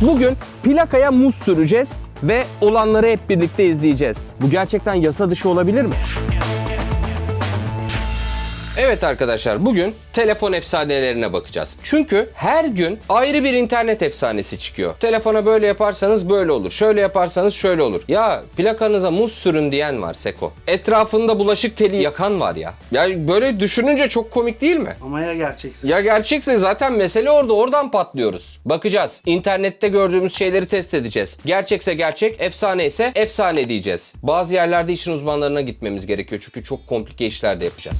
Bugün plakaya muz süreceğiz ve olanları hep birlikte izleyeceğiz. Bu gerçekten yasa dışı olabilir mi? Evet arkadaşlar bugün telefon efsanelerine bakacağız. Çünkü her gün ayrı bir internet efsanesi çıkıyor. Telefona böyle yaparsanız böyle olur. Şöyle yaparsanız şöyle olur. Ya plakanıza muz sürün diyen var Seko. Etrafında bulaşık teli yakan var ya. Ya böyle düşününce çok komik değil mi? Ama ya gerçekse. Ya gerçekse zaten mesele orada. Oradan patlıyoruz. Bakacağız. İnternette gördüğümüz şeyleri test edeceğiz. Gerçekse gerçek, efsane ise efsane diyeceğiz. Bazı yerlerde işin uzmanlarına gitmemiz gerekiyor. Çünkü çok komplike işler de yapacağız.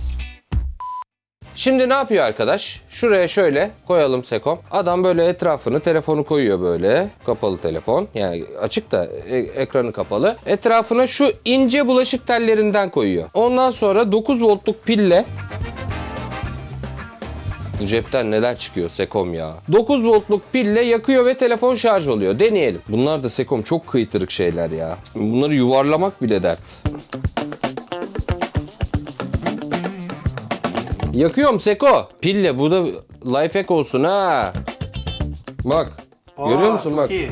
Şimdi ne yapıyor arkadaş? Şuraya şöyle koyalım Sekom. Adam böyle etrafını telefonu koyuyor böyle. Kapalı telefon. Yani açık da e- ekranı kapalı. Etrafına şu ince bulaşık tellerinden koyuyor. Ondan sonra 9 voltluk pille bu cepten neler çıkıyor Sekom ya. 9 voltluk pille yakıyor ve telefon şarj oluyor. Deneyelim. Bunlar da Sekom çok kıytırık şeyler ya. Bunları yuvarlamak bile dert. Yakıyorum Seko. Pille bu da life hack olsun ha. Bak. Aa, Görüyor musun bak. iyi.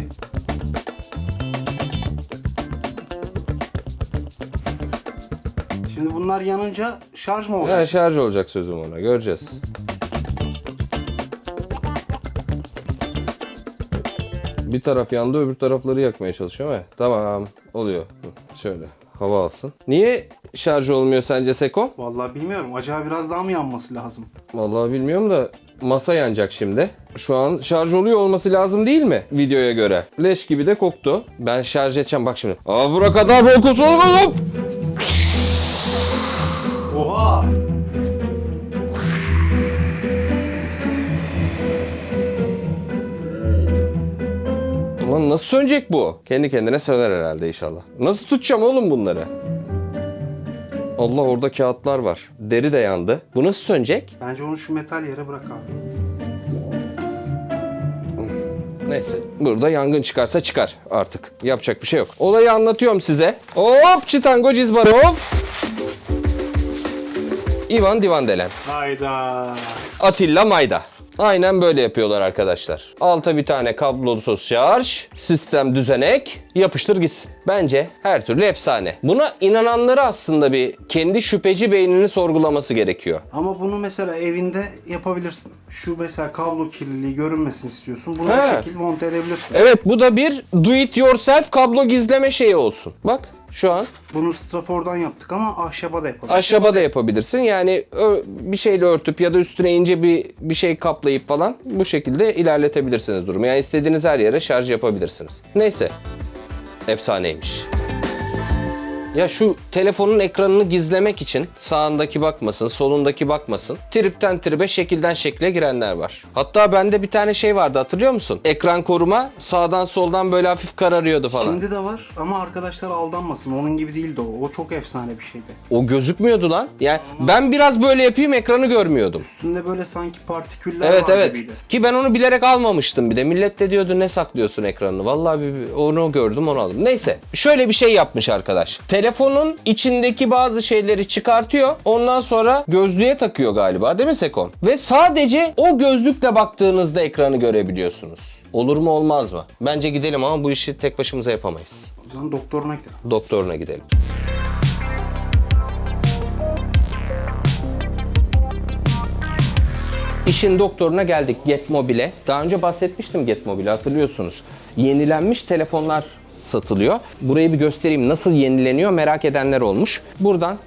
Şimdi bunlar yanınca şarj mı olacak? Ha, şarj olacak sözüm ona. Göreceğiz. Bir taraf yandı öbür tarafları yakmaya çalışıyor ama tamam oluyor. Şöyle hava alsın. Niye şarj olmuyor sence Seko? Vallahi bilmiyorum. Acaba biraz daha mı yanması lazım? Vallahi bilmiyorum da masa yanacak şimdi. Şu an şarj oluyor olması lazım değil mi videoya göre? Leş gibi de koktu. Ben şarj edeceğim bak şimdi. Aa bura kadar bol kutu oğlum. Oha! Ulan nasıl sönecek bu? Kendi kendine söner herhalde inşallah. Nasıl tutacağım oğlum bunları? Allah orada kağıtlar var. Deri de yandı. Bu nasıl sönecek? Bence onu şu metal yere bırak abi. Neyse. Burada yangın çıkarsa çıkar artık. Yapacak bir şey yok. Olayı anlatıyorum size. Hop çitango cizbara hop. Ivan Divandelen. Hayda. Atilla Mayda. Aynen böyle yapıyorlar arkadaşlar. Alta bir tane kablosuz şarj, sistem düzenek, yapıştır gitsin. Bence her türlü efsane. Buna inananları aslında bir kendi şüpheci beynini sorgulaması gerekiyor. Ama bunu mesela evinde yapabilirsin. Şu mesela kablo kirliliği görünmesin istiyorsun. Bunu He. bu şekilde monte edebilirsin. Evet bu da bir do it yourself kablo gizleme şeyi olsun. Bak şu an Bunu strafordan yaptık ama ahşaba da yapabilirsin. Aşağıda da yapabilirsin. Yani ö- bir şeyle örtüp ya da üstüne ince bir bir şey kaplayıp falan bu şekilde ilerletebilirsiniz durumu. Yani istediğiniz her yere şarj yapabilirsiniz. Neyse. Efsaneymiş. Ya şu telefonun ekranını gizlemek için sağındaki bakmasın, solundaki bakmasın. Tripten tribe, şekilden şekle girenler var. Hatta bende bir tane şey vardı hatırlıyor musun? Ekran koruma sağdan soldan böyle hafif kararıyordu falan. Şimdi de var ama arkadaşlar aldanmasın. Onun gibi değildi o. O çok efsane bir şeydi. O gözükmüyordu lan. Yani ben biraz böyle yapayım ekranı görmüyordum. Üstünde böyle sanki partiküller Evet var evet. gibiydi. Ki ben onu bilerek almamıştım bir de. Millet de diyordu ne saklıyorsun ekranını. Vallahi bir, bir- onu gördüm onu aldım. Neyse. Şöyle bir şey yapmış arkadaş. Telefonun içindeki bazı şeyleri çıkartıyor. Ondan sonra gözlüğe takıyor galiba değil mi Sekon? Ve sadece o gözlükle baktığınızda ekranı görebiliyorsunuz. Olur mu olmaz mı? Bence gidelim ama bu işi tek başımıza yapamayız. O zaman doktoruna gidelim. Doktoruna gidelim. İşin doktoruna geldik Getmobil'e. Daha önce bahsetmiştim Getmobil'e hatırlıyorsunuz. Yenilenmiş telefonlar satılıyor. Burayı bir göstereyim nasıl yenileniyor merak edenler olmuş. Buradan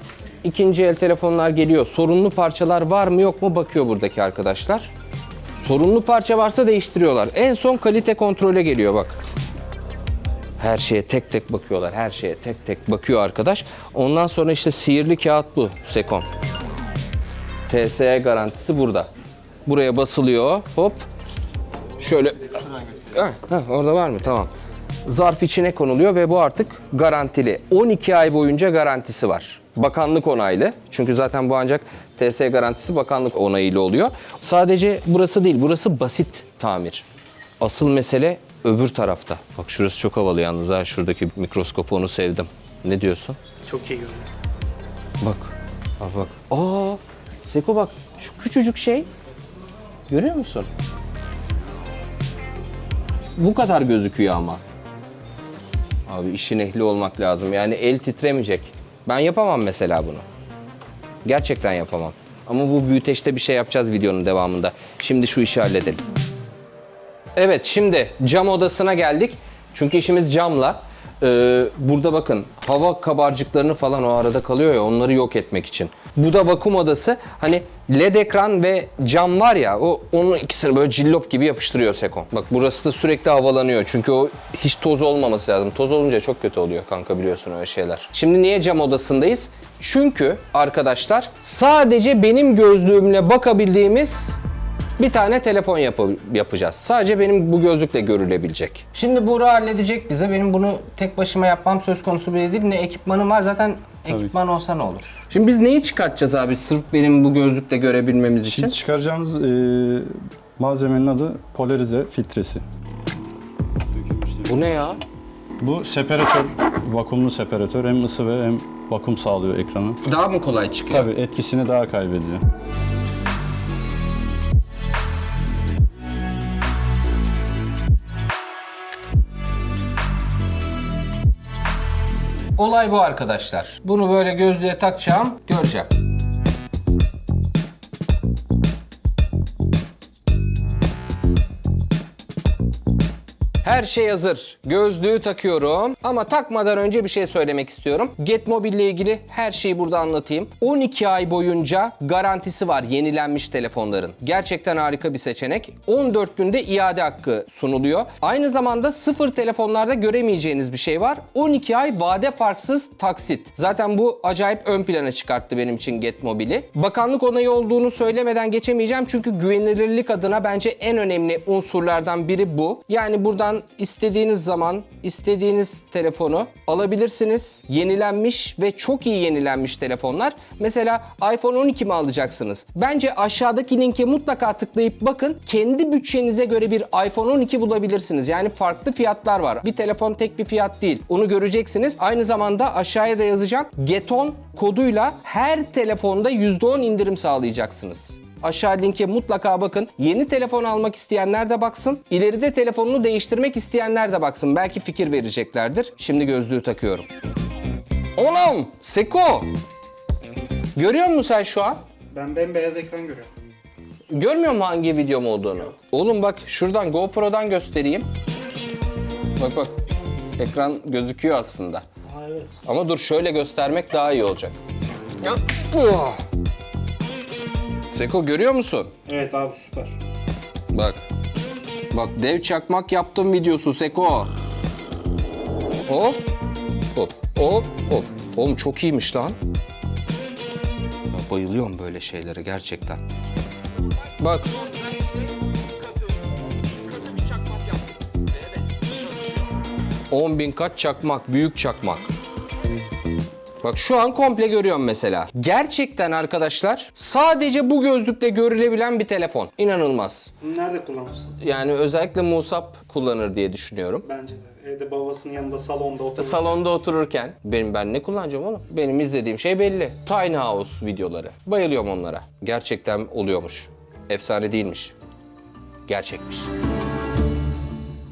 ikinci el telefonlar geliyor. Sorunlu parçalar var mı yok mu bakıyor buradaki arkadaşlar. Sorunlu parça varsa değiştiriyorlar. En son kalite kontrole geliyor bak. Her şeye tek tek bakıyorlar. Her şeye tek tek bakıyor arkadaş. Ondan sonra işte sihirli kağıt bu. Sekon. TSE garantisi burada. Buraya basılıyor. Hop. Şöyle. Heh, heh, orada var mı? Tamam. Zarf içine konuluyor ve bu artık garantili. 12 ay boyunca garantisi var. Bakanlık onaylı. Çünkü zaten bu ancak TSE garantisi bakanlık onayıyla oluyor. Sadece burası değil. Burası basit tamir. Asıl mesele öbür tarafta. Bak şurası çok havalı yalnız ha. Şuradaki mikroskopu onu sevdim. Ne diyorsun? Çok iyi görünüyor. Bak. Bak bak. Aa, Seko bak. Şu küçücük şey. Görüyor musun? bu kadar gözüküyor ama. Abi işin ehli olmak lazım. Yani el titremeyecek. Ben yapamam mesela bunu. Gerçekten yapamam. Ama bu büyüteçte bir şey yapacağız videonun devamında. Şimdi şu işi halledelim. Evet şimdi cam odasına geldik. Çünkü işimiz camla. Ee, burada bakın hava kabarcıklarını falan o arada kalıyor ya onları yok etmek için. Bu da vakum odası. Hani led ekran ve cam var ya o onun ikisini böyle cillop gibi yapıştırıyor Sekon. Bak burası da sürekli havalanıyor. Çünkü o hiç toz olmaması lazım. Toz olunca çok kötü oluyor kanka biliyorsun öyle şeyler. Şimdi niye cam odasındayız? Çünkü arkadaşlar sadece benim gözlüğümle bakabildiğimiz bir tane telefon yapı- yapacağız. Sadece benim bu gözlükle görülebilecek. Şimdi Buğra halledecek bize. Benim bunu tek başıma yapmam söz konusu bile değil. Ne ekipmanım var zaten ekipman olsa ne olur. Şimdi biz neyi çıkartacağız abi sırf benim bu gözlükle görebilmemiz için? Şimdi çıkaracağımız e, malzemenin adı polarize filtresi. Bu ne ya? Bu separatör, vakumlu separatör hem ısı ve hem vakum sağlıyor ekranı. Daha mı kolay çıkıyor? Tabii etkisini daha kaybediyor. Olay bu arkadaşlar. Bunu böyle gözlüğe takacağım, göreceğim. Her şey hazır. Gözlüğü takıyorum. Ama takmadan önce bir şey söylemek istiyorum. Getmobil ile ilgili her şeyi burada anlatayım. 12 ay boyunca garantisi var yenilenmiş telefonların. Gerçekten harika bir seçenek. 14 günde iade hakkı sunuluyor. Aynı zamanda sıfır telefonlarda göremeyeceğiniz bir şey var. 12 ay vade farksız taksit. Zaten bu acayip ön plana çıkarttı benim için Getmobil'i. Bakanlık onayı olduğunu söylemeden geçemeyeceğim çünkü güvenilirlik adına bence en önemli unsurlardan biri bu. Yani buradan istediğiniz zaman istediğiniz telefonu alabilirsiniz. Yenilenmiş ve çok iyi yenilenmiş telefonlar. Mesela iPhone 12 mi alacaksınız? Bence aşağıdaki linke mutlaka tıklayıp bakın. Kendi bütçenize göre bir iPhone 12 bulabilirsiniz. Yani farklı fiyatlar var. Bir telefon tek bir fiyat değil. Onu göreceksiniz. Aynı zamanda aşağıya da yazacağım. Geton koduyla her telefonda %10 indirim sağlayacaksınız. Aşağı linke mutlaka bakın. Yeni telefon almak isteyenler de baksın. İleride telefonunu değiştirmek isteyenler de baksın. Belki fikir vereceklerdir. Şimdi gözlüğü takıyorum. Oğlum! Seko! Görüyor musun sen şu an? Ben bembeyaz ekran görüyorum. Görmüyor musun hangi videom olduğunu? Oğlum bak şuradan GoPro'dan göstereyim. Bak bak. Ekran gözüküyor aslında. Aa evet. Ama dur şöyle göstermek daha iyi olacak. Ya. Seko görüyor musun? Evet abi süper. Bak. Bak dev çakmak yaptım videosu Seko. Hop. Hop. Hop. Hop. Oğlum çok iyiymiş lan. Ya bayılıyorum böyle şeylere gerçekten. Bak. 10 bin kat çakmak, büyük çakmak. Bak şu an komple görüyorum mesela. Gerçekten arkadaşlar sadece bu gözlükle görülebilen bir telefon. İnanılmaz. Nerede kullanırsın? Yani özellikle Musab kullanır diye düşünüyorum. Bence de. Evde babasının yanında salonda oturup. Salonda otururken benim ben ne kullanacağım oğlum? Benim izlediğim şey belli. Tiny House videoları. Bayılıyorum onlara. Gerçekten oluyormuş. Efsane değilmiş. Gerçekmiş.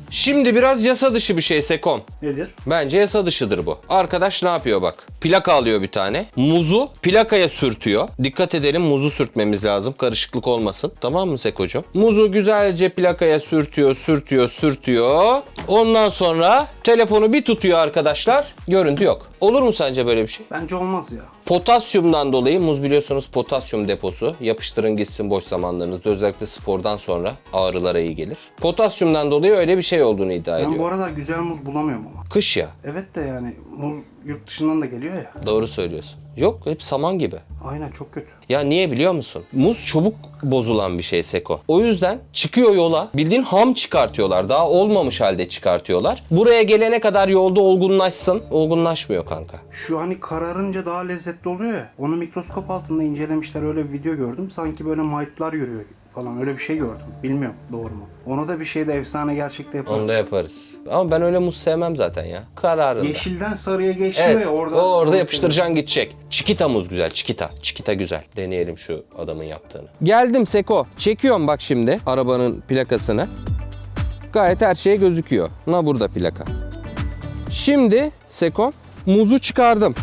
Şimdi biraz yasa dışı bir şey Sekon. Nedir? Bence yasa dışıdır bu. Arkadaş ne yapıyor bak. Plaka alıyor bir tane. Muzu plakaya sürtüyor. Dikkat edelim muzu sürtmemiz lazım. Karışıklık olmasın. Tamam mı Sekocuğum? Muzu güzelce plakaya sürtüyor, sürtüyor, sürtüyor. Ondan sonra telefonu bir tutuyor arkadaşlar. Görüntü yok. Olur mu sence böyle bir şey? Bence olmaz ya. Potasyumdan dolayı muz biliyorsunuz potasyum deposu. Yapıştırın gitsin boş zamanlarınızda. Özellikle spordan sonra ağrılara iyi gelir. Potasyumdan dolayı öyle bir şey olduğunu iddia Ben ediyor. bu arada güzel muz bulamıyorum ama. Kış ya. Evet de yani muz yurt dışından da geliyor ya. Doğru söylüyorsun. Yok hep saman gibi. Aynen çok kötü. Ya niye biliyor musun? Muz çabuk bozulan bir şey Seko. O yüzden çıkıyor yola bildiğin ham çıkartıyorlar. Daha olmamış halde çıkartıyorlar. Buraya gelene kadar yolda olgunlaşsın. Olgunlaşmıyor kanka. Şu hani kararınca daha lezzetli oluyor ya. Onu mikroskop altında incelemişler öyle bir video gördüm. Sanki böyle maytlar yürüyor falan öyle bir şey gördüm. Bilmiyorum doğru mu? Onu da bir şeyde efsane gerçekte yaparız. Onu da yaparız. Ama ben öyle muz sevmem zaten ya. Kararında. Yeşilden sarıya geçiyor Evet, ya orada. o orada yapıştıracaksın gidecek. Çikita muz güzel, çikita. Çikita güzel. Deneyelim şu adamın yaptığını. Geldim Seko. Çekiyorum bak şimdi arabanın plakasını. Gayet her şey gözüküyor. Na burada plaka. Şimdi Seko muzu çıkardım.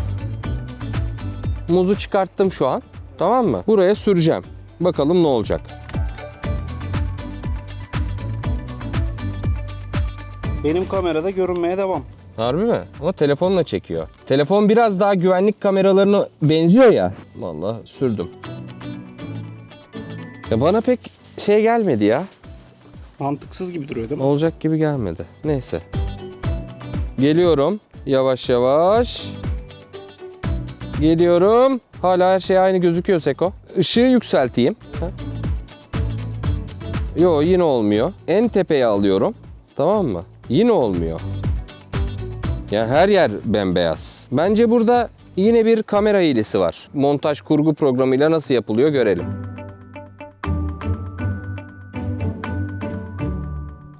Muzu çıkarttım şu an. Tamam mı? Buraya süreceğim. Bakalım ne olacak. Benim kamerada görünmeye devam. Harbi mi? Ama telefonla çekiyor. Telefon biraz daha güvenlik kameralarına benziyor ya. Vallahi sürdüm. Ya bana pek şey gelmedi ya. Mantıksız gibi duruyor değil mi? Olacak gibi gelmedi. Neyse. Geliyorum. Yavaş yavaş. Geliyorum. Hala her şey aynı gözüküyor Seko. Işığı yükselteyim. Ha? Yo yine olmuyor. En tepeye alıyorum. Tamam mı? Yine olmuyor. Ya her yer bembeyaz. Bence burada yine bir kamera hilesi var. Montaj kurgu programıyla nasıl yapılıyor görelim.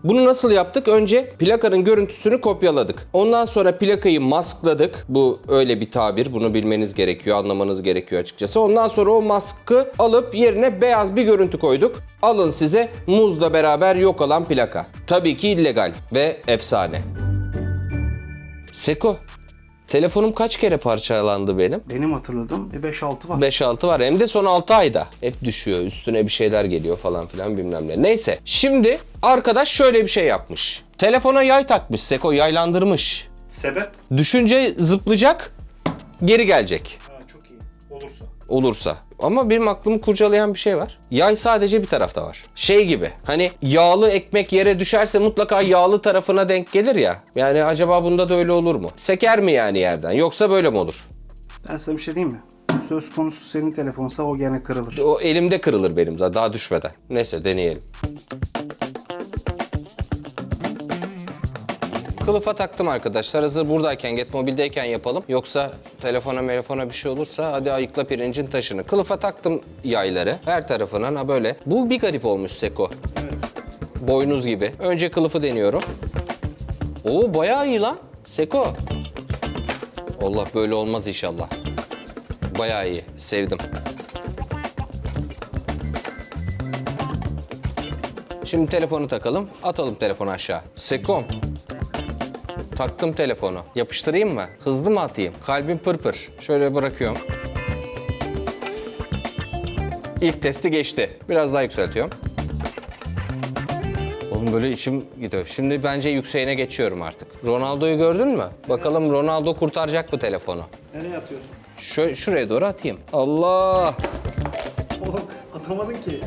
Bunu nasıl yaptık? Önce plakanın görüntüsünü kopyaladık. Ondan sonra plakayı maskladık. Bu öyle bir tabir. Bunu bilmeniz gerekiyor, anlamanız gerekiyor açıkçası. Ondan sonra o maskı alıp yerine beyaz bir görüntü koyduk. Alın size muzla beraber yok olan plaka. Tabii ki illegal ve efsane. Seko, telefonum kaç kere parçalandı benim? Benim hatırladığım bir 5-6 var. 5-6 var. Hem de son 6 ayda. Hep düşüyor. Üstüne bir şeyler geliyor falan filan bilmem ne. Neyse. Şimdi arkadaş şöyle bir şey yapmış. Telefona yay takmış. Seko yaylandırmış. Sebep? Düşünce zıplayacak. Geri gelecek. Olursa. Olursa. Ama benim aklımı kurcalayan bir şey var. Yay sadece bir tarafta var. Şey gibi. Hani yağlı ekmek yere düşerse mutlaka yağlı tarafına denk gelir ya. Yani acaba bunda da öyle olur mu? Seker mi yani yerden? Yoksa böyle mi olur? Ben size bir şey diyeyim mi? Söz konusu senin telefonsa o gene kırılır. O elimde kırılır benim zaten daha düşmeden. Neyse deneyelim. Kılıfa taktım arkadaşlar. Hazır buradayken, Get Mobile'deyken yapalım. Yoksa telefona telefona bir şey olursa hadi ayıkla pirincin taşını. Kılıfa taktım yayları her tarafına ha böyle. Bu bir garip olmuş Seko. Boynuz gibi. Önce kılıfı deniyorum. Oo bayağı iyi lan. Seko. Allah böyle olmaz inşallah. Bayağı iyi. Sevdim. Şimdi telefonu takalım. Atalım telefonu aşağı. Sekom. Taktım telefonu. Yapıştırayım mı? Hızlı mı atayım? Kalbim pırpır. Şöyle bırakıyorum. İlk testi geçti. Biraz daha yükseltiyorum. Oğlum böyle içim gidiyor. Şimdi bence yükseğine geçiyorum artık. Ronaldo'yu gördün mü? Bakalım Ronaldo kurtaracak bu telefonu. Nereye atıyorsun? Şö- şuraya doğru atayım. Allah! Oğlum atamadın ki.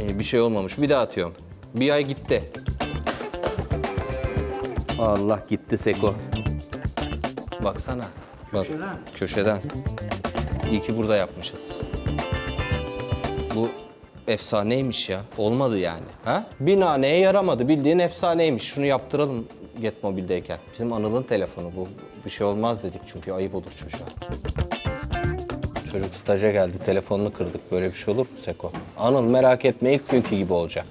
İyi, bir şey olmamış. Bir daha atıyorum. Bir ay gitti. Allah gitti Seko. Baksana. Bak Köşeden. köşeden. İyi ki burada yapmışız. Bu efsaneymiş ya. Olmadı yani. Ha? Bir naneye yaramadı. Bildiğin efsaneymiş. Şunu yaptıralım Get Mobile'deyken. Bizim Anıl'ın telefonu bu. Bir şey olmaz dedik çünkü ayıp olur çocuğa. Çocuk staja geldi. Telefonunu kırdık. Böyle bir şey olur mu Seko? Anıl merak etme ilk günkü gibi olacak.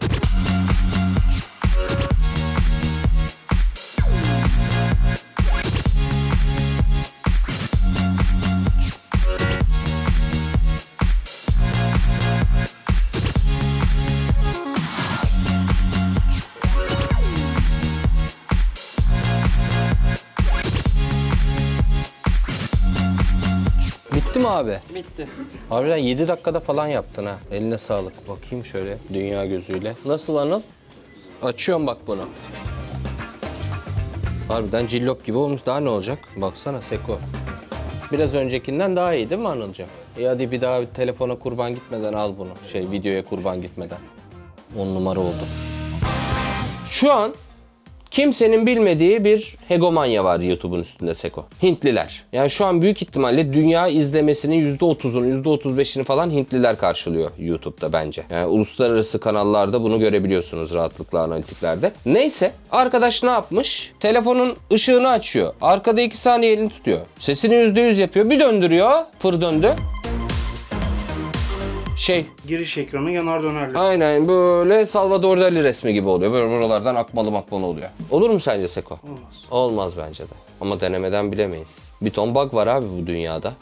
Bitti mi abi? Bitti. Harbiden 7 dakikada falan yaptın ha. Eline sağlık. Bakayım şöyle dünya gözüyle. Nasıl Anıl? Açıyorum bak bunu. Harbiden cillop gibi olmuş. Daha ne olacak? Baksana Seko. Biraz öncekinden daha iyi değil mi Anılcığım? E hadi bir daha telefona kurban gitmeden al bunu. Şey videoya kurban gitmeden. 10 numara oldu. Şu an kimsenin bilmediği bir hegemonya var YouTube'un üstünde Seko. Hintliler. Yani şu an büyük ihtimalle dünya izlemesinin %30'unu, %35'ini falan Hintliler karşılıyor YouTube'da bence. Yani uluslararası kanallarda bunu görebiliyorsunuz rahatlıkla analitiklerde. Neyse arkadaş ne yapmış? Telefonun ışığını açıyor. Arkada 2 saniye elini tutuyor. Sesini %100 yapıyor. Bir döndürüyor. Fır döndü. Şey Giriş ekranı yanar dönerli. Aynen böyle Salvador Dali resmi gibi oluyor. Böyle buralardan akmalı makmalı oluyor. Olur mu sence Seko? Olmaz. Olmaz bence de. Ama denemeden bilemeyiz. Bir ton bug var abi bu dünyada.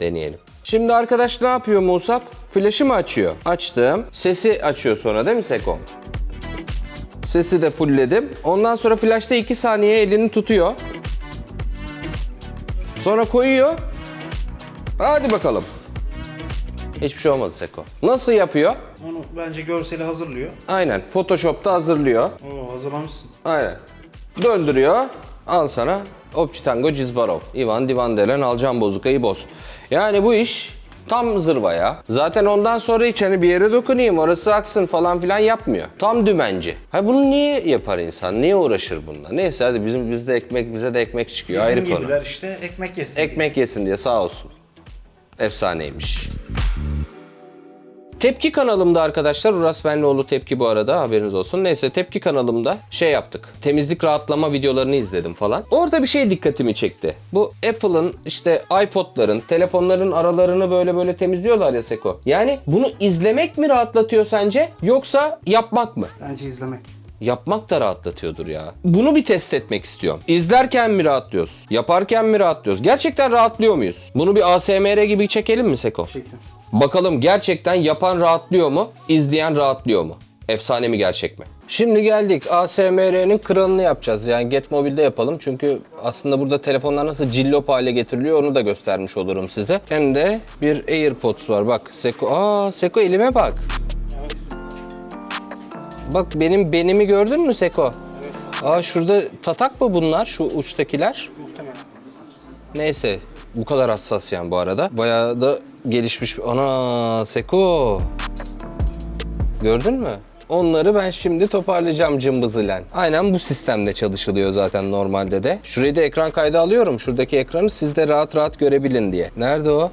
Deneyelim. Şimdi arkadaş ne yapıyor Musab? Flaşı mı açıyor? Açtım. Sesi açıyor sonra değil mi Seko? Sesi de fullledim. Ondan sonra flashta 2 saniye elini tutuyor. Sonra koyuyor. Hadi bakalım. Hiçbir şey olmadı Seko. Nasıl yapıyor? Onu bence görseli hazırlıyor. Aynen. Photoshop'ta hazırlıyor. Oo hazırlamışsın. Aynen. Döndürüyor. Al sana Opçi Tango Cizbarov. Ivan Divan delen alacağım bozukayı boz. Yani bu iş tam zırva ya. Zaten ondan sonra hiç hani bir yere dokunayım orası aksın falan filan yapmıyor. Tam dümenci. Ha bunu niye yapar insan? Niye uğraşır bununla? Neyse hadi bizim bizde ekmek bize de ekmek çıkıyor. Bizim Ayrı konu. gibiler işte ekmek yesin. Ekmek yesin diye sağ olsun. Efsaneymiş. Tepki kanalımda arkadaşlar, Uras Benlioğlu Tepki bu arada haberiniz olsun. Neyse Tepki kanalımda şey yaptık. Temizlik rahatlama videolarını izledim falan. Orada bir şey dikkatimi çekti. Bu Apple'ın işte iPod'ların, telefonların aralarını böyle böyle temizliyorlar ya Seko. Yani bunu izlemek mi rahatlatıyor sence yoksa yapmak mı? Bence izlemek. Yapmak da rahatlatıyordur ya. Bunu bir test etmek istiyorum. İzlerken mi rahatlıyoruz? Yaparken mi rahatlıyoruz? Gerçekten rahatlıyor muyuz? Bunu bir ASMR gibi çekelim mi Seko? Çekin. Bakalım gerçekten yapan rahatlıyor mu? İzleyen rahatlıyor mu? Efsane mi gerçek mi? Şimdi geldik ASMR'nin kralını yapacağız. Yani Get Mobile'de yapalım. Çünkü aslında burada telefonlar nasıl cillop hale getiriliyor onu da göstermiş olurum size. Hem de bir AirPods var. Bak Seko. Aa Seko elime bak. Bak benim benimi gördün mü Seko? Aa şurada tatak mı bunlar şu uçtakiler? Muhtemelen. Neyse bu kadar hassas yani bu arada. Bayağı da gelişmiş. Ana Seko. Gördün mü? Onları ben şimdi toparlayacağım cımbızılen. Aynen bu sistemde çalışılıyor zaten normalde de. Şurayı da ekran kaydı alıyorum. Şuradaki ekranı siz de rahat rahat görebilin diye. Nerede o?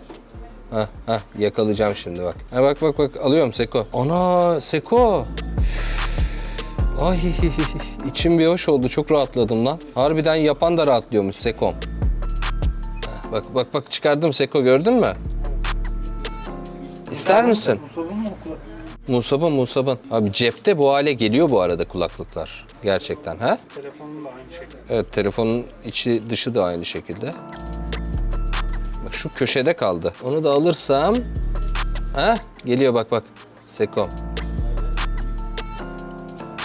Hah hah yakalayacağım şimdi bak. Ha bak bak bak alıyorum Seko. Ana Seko. Ay içim bir hoş oldu. Çok rahatladım lan. Harbiden yapan da rahatlıyormuş Sekom. Bak bak bak çıkardım Seko gördün mü? İster misin? Musab'ın mı? Musab'ın Musab'ın. Abi cepte bu hale geliyor bu arada kulaklıklar. Gerçekten ha? Telefonun da aynı şekilde. Evet telefonun içi dışı da aynı şekilde. Bak şu köşede kaldı. Onu da alırsam... Ha geliyor bak bak. Seko.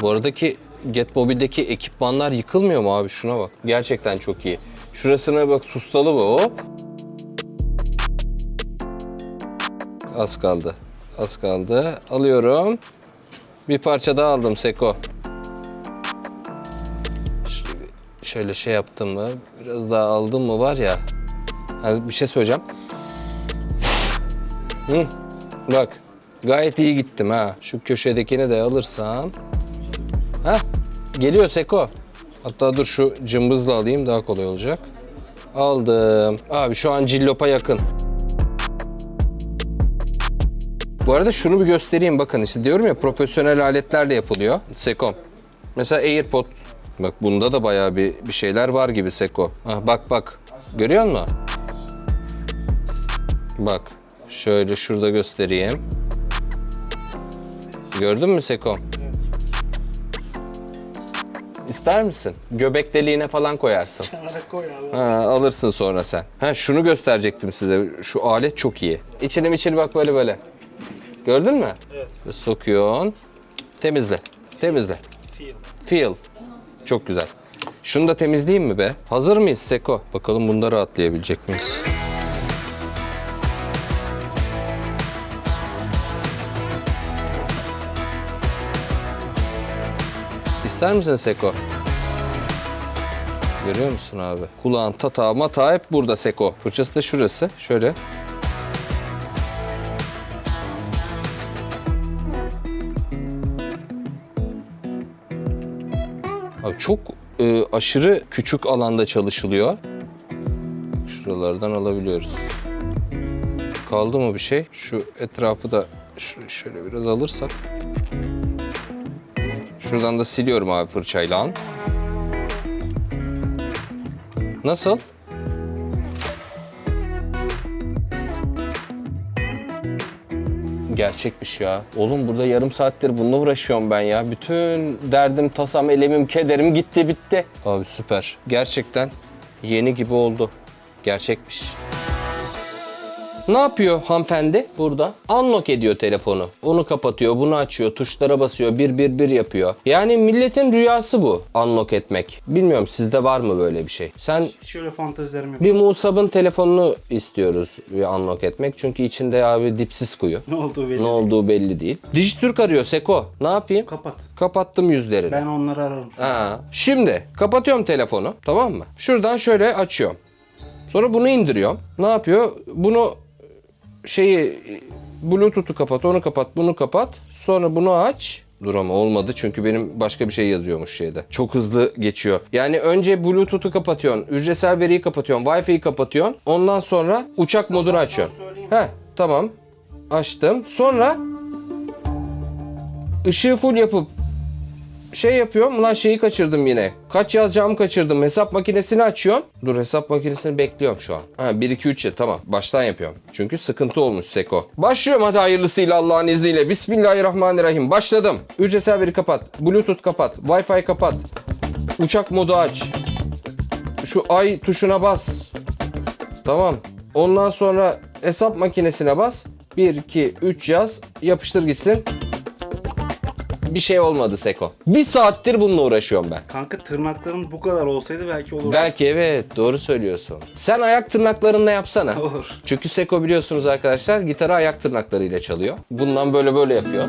Bu aradaki Get Mobile'deki ekipmanlar yıkılmıyor mu abi? Şuna bak. Gerçekten çok iyi. Şurasına bak sustalı bu hop. Az kaldı. Az kaldı. Alıyorum. Bir parça daha aldım Seko. şöyle şey yaptım mı, biraz daha aldım mı var ya. Ha, bir şey söyleyeceğim. Hı, bak gayet iyi gittim ha. Şu köşedekini de alırsam. Ha, geliyor Seko. Hatta dur şu cımbızla alayım daha kolay olacak. Aldım. Abi şu an cillopa yakın. Bu arada şunu bir göstereyim bakın işte diyorum ya profesyonel aletlerle yapılıyor. Sekom. Mesela AirPod. Bak bunda da bayağı bir, bir şeyler var gibi Seko. Ah, bak bak. Görüyor musun? Bak. Şöyle şurada göstereyim. Gördün mü Seko? İster misin? Göbek deliğine falan koyarsın. Kenara koy abi. Ha, alırsın sonra sen. Ha, şunu gösterecektim size. Şu alet çok iyi. İçine içine bak böyle böyle. Gördün mü? Evet. Sokuyorsun. Temizle. Temizle. Feel. Feel. Çok güzel. Şunu da temizleyeyim mi be? Hazır mıyız Seko? Bakalım bunda rahatlayabilecek miyiz? İster misin Seko? Görüyor musun abi? Kulağın tatağı matağı hep burada Seko. Fırçası da şurası. Şöyle. Çok e, aşırı küçük alanda çalışılıyor. Şuralardan alabiliyoruz. Kaldı mı bir şey? Şu etrafı da şöyle biraz alırsak. Şuradan da siliyorum abi fırçayla. Nasıl? Gerçekmiş ya. Oğlum burada yarım saattir bununla uğraşıyorum ben ya. Bütün derdim, tasam, elemim, kederim gitti bitti. Abi süper. Gerçekten yeni gibi oldu. Gerçekmiş. Ne yapıyor hanımefendi burada? Unlock ediyor telefonu. Onu kapatıyor, bunu açıyor, tuşlara basıyor, bir bir bir yapıyor. Yani milletin rüyası bu. Unlock etmek. Bilmiyorum sizde var mı böyle bir şey? Sen Hiç öyle fantezilerim yok. bir Musab'ın telefonunu istiyoruz unlock etmek. Çünkü içinde abi dipsiz kuyu. Ne olduğu belli. Ne olduğu belli değil. Dijitürk arıyor Seko. Ne yapayım? Kapat. Kapattım yüzlerini. Ben onları ararım. Ha. Şimdi kapatıyorum telefonu. Tamam mı? Şuradan şöyle açıyorum. Sonra bunu indiriyorum. Ne yapıyor? Bunu şeyi Bluetooth'u kapat, onu kapat, bunu kapat. Sonra bunu aç. Dur ama olmadı çünkü benim başka bir şey yazıyormuş şeyde. Çok hızlı geçiyor. Yani önce Bluetooth'u kapatıyorsun, ücretsel veriyi kapatıyorsun, Wi-Fi'yi kapatıyorsun. Ondan sonra uçak modunu açıyorsun. He, tamam. Açtım. Sonra ışığı full yapıp şey yapıyorum. Ulan şeyi kaçırdım yine. Kaç yazacağımı kaçırdım. Hesap makinesini açıyorum. Dur hesap makinesini bekliyorum şu an. Ha 1 2 3 ya tamam. Baştan yapıyorum. Çünkü sıkıntı olmuş Seko. Başlıyorum hadi hayırlısıyla Allah'ın izniyle. Bismillahirrahmanirrahim. Başladım. Ücretsel veri kapat. Bluetooth kapat. Wi-Fi kapat. Uçak modu aç. Şu ay tuşuna bas. Tamam. Ondan sonra hesap makinesine bas. 1 2 3 yaz. Yapıştır gitsin. Bir şey olmadı Seko. Bir saattir bununla uğraşıyorum ben. Kanka tırnakların bu kadar olsaydı belki olurdu. Belki evet doğru söylüyorsun. Sen ayak tırnaklarınla yapsana. Olur. Çünkü Seko biliyorsunuz arkadaşlar gitarı ayak tırnaklarıyla çalıyor. Bundan böyle böyle yapıyor.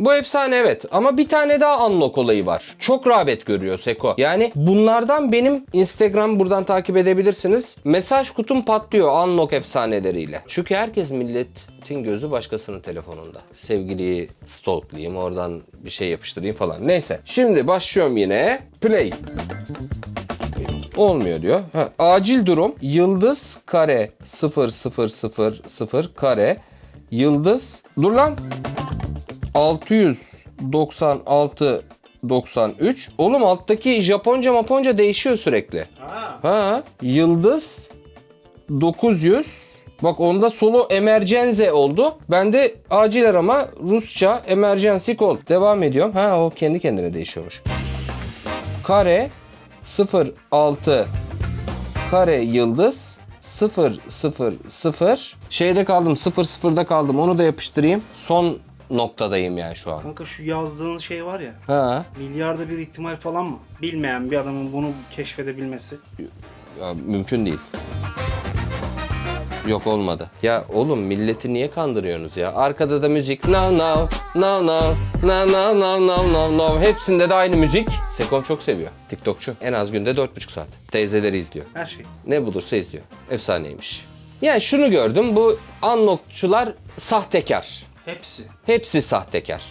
Bu efsane evet ama bir tane daha unlock olayı var. Çok rağbet görüyor Seko. Yani bunlardan benim Instagram buradan takip edebilirsiniz. Mesaj kutum patlıyor unlock efsaneleriyle. Çünkü herkes milletin gözü başkasının telefonunda. Sevgiliyi stalklayayım oradan bir şey yapıştırayım falan. Neyse şimdi başlıyorum yine. Play. Olmuyor diyor. Ha, acil durum yıldız kare 0000 kare yıldız dur lan 696 93 Oğlum alttaki Japonca Maponca değişiyor sürekli. Ha. Ha yıldız 900 Bak onda solo emergenze oldu. Bende acil arama Rusça emergency call. Devam ediyorum. Ha o kendi kendine değişiyormuş. Kare 06 kare yıldız 0 0 0 şeyde kaldım 0 0'da kaldım onu da yapıştırayım. Son noktadayım yani şu an. Kanka şu yazdığın şey var ya. Ha Milyarda bir ihtimal falan mı? Bilmeyen bir adamın bunu keşfedebilmesi. Ya, mümkün değil. Yok olmadı. Ya oğlum milleti niye kandırıyorsunuz ya? Arkada da müzik. Now now, now now, now now now now now now. Hepsinde de aynı müzik. Sekom çok seviyor. TikTokçu. En az günde 4,5 saat. Teyzeleri izliyor. Her şey. Ne bulursa izliyor. Efsaneymiş. Yani şunu gördüm. Bu unlockçular sahtekar. Hepsi. Hepsi sahtekar.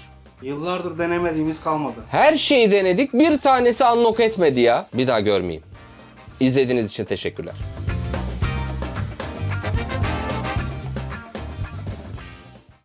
Yıllardır denemediğimiz kalmadı. Her şeyi denedik. Bir tanesi unlock etmedi ya. Bir daha görmeyeyim. İzlediğiniz için teşekkürler.